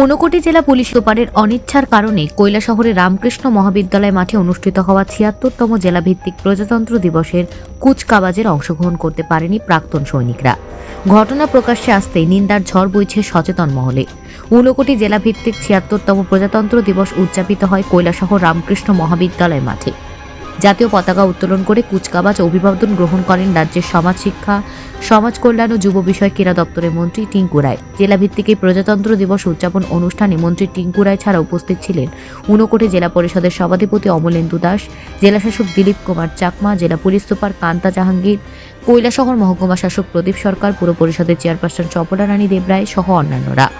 ঊনকোটি জেলা পুলিশ সুপারের অনিচ্ছার কারণে কৈলাসহরের রামকৃষ্ণ মহাবিদ্যালয় মাঠে অনুষ্ঠিত হওয়া ছিয়াত্তরতম জেলাভিত্তিক প্রজাতন্ত্র দিবসের কুচকাওয়াজের অংশগ্রহণ করতে পারেনি প্রাক্তন সৈনিকরা। ঘটনা প্রকাশ্যে আসতেই নিন্দার ঝড় বইছে সচেতন মহলে। ঊনকোটি জেলাভিত্তিক ছিয়াত্তরতম প্রজাতন্ত্র দিবস উদযাপিত হয় কৈলাসহর রামকৃষ্ণ মহাবিদ্যালয় মাঠে। জাতীয় পতাকা উত্তোলন করে কুচকাওয়াজ ও অভিবাদন গ্রহণ করেন রাজ্যের সমাজ শিক্ষা, সমাজ কল্যাণ ও যুব বিষয় ক্রীড়া দপ্তরের মন্ত্রী টিঙ্কু রায়। জেলাভিত্তিক এই প্রজাতন্ত্র দিবস উদযাপন অনুষ্ঠানে মন্ত্রী টিঙ্কু রায় ছাড়া উপস্থিত ছিলেন ঊনকোটি জেলা পরিষদের সভাধিপতি অমলেন্দু দাস, জেলাশাসক দিলীপ কুমার চাকমা, জেলা পুলিশ সুপার কান্তা জাহাঙ্গীর, কৈলাসহর মহকুমা শাসক প্রদীপ সরকার, পুর পরিষদের চেয়ারপারসন চপলা রানী দেবরায় সহ অন্যান্যরা।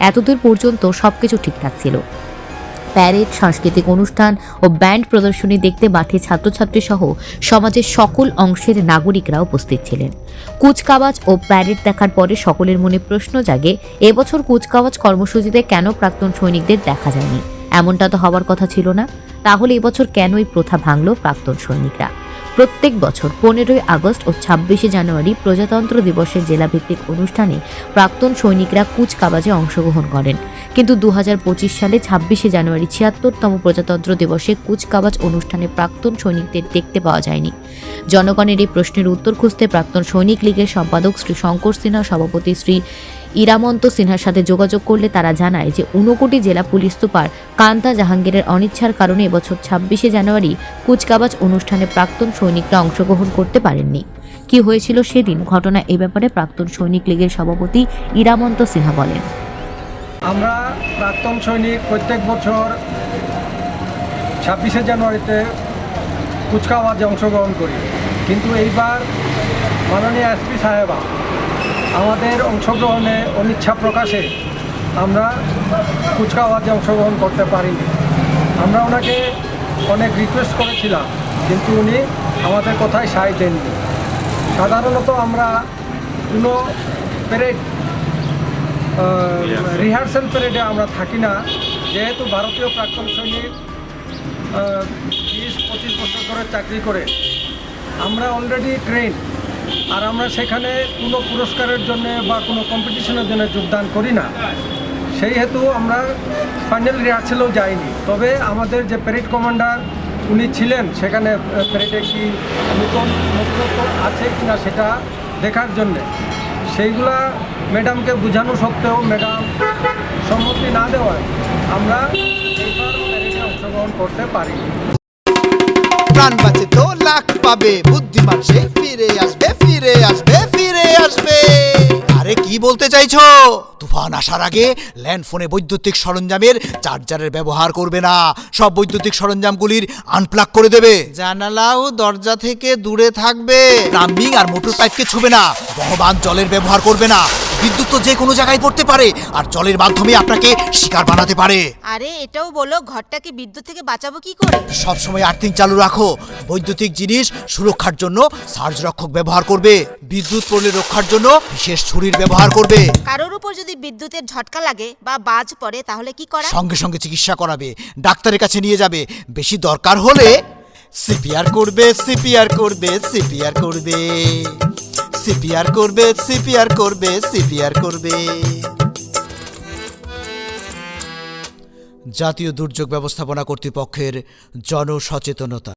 এতদূর পর্যন্ত সবকিছু ঠিকঠাক ছিল। প্যারেড, সাংস্কৃতিক অনুষ্ঠান ও ব্যান্ড প্রদর্শনী দেখতে মাঠে ছাত্রছাত্রী সহ সমাজের সকল অংশের নাগরিকরা উপস্থিত ছিলেন। কুচকাওয়াজ ও প্যারেড দেখার পরে সকলের মনে প্রশ্ন জাগে, এবছর কুচকাওয়াজ কর্মসূচিতে কেন প্রাক্তন সৈনিকদের দেখা যায়নি? এমনটা তো হওয়ার কথা ছিল না। তাহলে এবছর কেন এই প্রথা ভাঙল প্রাক্তন সৈনিকরা? প্রত্যেক বছর পনেরোই আগস্ট ও ছাব্বিশে জানুয়ারি প্রজাতন্ত্র দিবসের জেলাভিত্তিক অনুষ্ঠানে প্রাক্তন সৈনিকরা কুচকাওয়াজে অংশগ্রহণ করেন। কিন্তু দু হাজার পঁচিশ সালে ছাব্বিশে জানুয়ারি ছিয়াত্তরতম প্রজাতন্ত্র দিবসে কুচকাওয়াজ অনুষ্ঠানে প্রাক্তন সৈনিকদের দেখতে পাওয়া যায়নি। জনগণের এই প্রশ্নের উত্তর খুঁজতে প্রাক্তন সৈনিক লীগের সম্পাদক শ্রী শঙ্কর সিনহা, সভাপতি শ্রী ইরামন্ত সিনহার সাথে যোগাযোগ করলে তারা জানায় যে ঊনকোটি জেলা পুলিশ সুপার কান্তা জাহাঙ্গীরের অনিচ্ছার কারণে এবছর ছাব্বিশে জানুয়ারি কুচকাওয়াজ অনুষ্ঠানে প্রাক্তন সৈনিকরা অংশগ্রহণ করতে পারেননি। কি হয়েছিল সেদিন ঘটনা এ ব্যাপারে প্রাক্তন সৈনিক লীগের সভাপতি ইরামন্ত সিনহা বলেন। আমরা প্রাক্তন সৈনিক প্রত্যেক বছর ছাব্বিশে জানুয়ারিতে কুচকাওয়াজে অংশগ্রহণ করি। কিন্তু এইবার মাননীয় এসপি সাহেবা আমাদের অংশগ্রহণে অনিচ্ছা প্রকাশে আমরা কুচকাওয়াজে অংশগ্রহণ করতে পারিনি। আমরা ওনাকে অনেক রিকোয়েস্ট করেছিলাম, কিন্তু উনি আমাদের কথায় সায় দেননি। সাধারণত আমরা কোনো প্যারেড রিহার্সাল প্যারেডে আমরা থাকি না, যেহেতু ভারতীয় প্রাক্তন সৈনিক বিশ, পঁচিশ বছর ধরে চাকরি করে, আমরা অলরেডি ট্রেন আর আমরা সেখানে কোনো পুরস্কারের জন্য বা কোনো কম্পিটিশনের জন্য যোগদান করি না। সেই হেতু আমরা ফাইনাল রিহার্সেলেও যাইনি। তবে আমাদের যে প্যারেড কমান্ডার উনি ছিলেন, সেখানে প্যারেডে কি নতুন নতুনত্ব আছে কি না সেটা দেখার জন্যে। সেইগুলা ম্যাডামকে বোঝানো সত্ত্বেও ম্যাডাম সম্মতি না দেওয়ায় আমরা অংশগ্রহণ করতে পারি। প্রাণ বাঁচে তো লাখ পাবে, বুদ্ধিমান সে ফিরে আসবে ফিরে আসবে ফিরে আসবে। আরে কি বলতে চাইছো? তুফান আসার আগে ল্যান্ডফোনে বৈদ্যুতিক সরঞ্জামের চার্জারের ব্যবহার করবে না। সব বৈদ্যুতিক সরঞ্জামগুলির আনপ্লাগ করে দেবে। জানালাও ও দরজা থেকে দূরে থাকবে। প্লাম্বিং আর মোটর পাইপকে ছুবে না। বহবান জলের ব্যবহার করবে না। বিদ্যুৎ তো যে কোনো জায়গায় পড়তে পারে আর জলের মাধ্যমে আপনাকে শিকার বানাতে পারে। আরে এটাও বলো ঘরটাকে বিদ্যুৎ থেকে বাঁচাবো কি করে? সবসময় আর্থিং চালু রাখো। বৈদ্যুতিক জিনিস সুরক্ষার জন্য সার্জ রক্ষক ব্যবহার করবে। বিদ্যুৎ পড়লে রক্ষার জন্য বিশেষ ছুরির ব্যবহার করবে। কারোর উপর যদি বিদ্যুতের ঝটকা লাগে বা বাজ পড়ে তাহলে কি করা? সঙ্গে সঙ্গে চিকিৎসা করাবে ডাক্তারের কাছে নিয়ে যাবে। বেশি দরকার হলে সিপিআর করবে সিপিআর করবে সিপিআর করবে। সিপিআর করবে সিপিআর করবে সিপিআর করবে। জাতীয় দুর্যোগ ব্যবস্থাপনা কর্তৃপক্ষের জনসচেতনতা।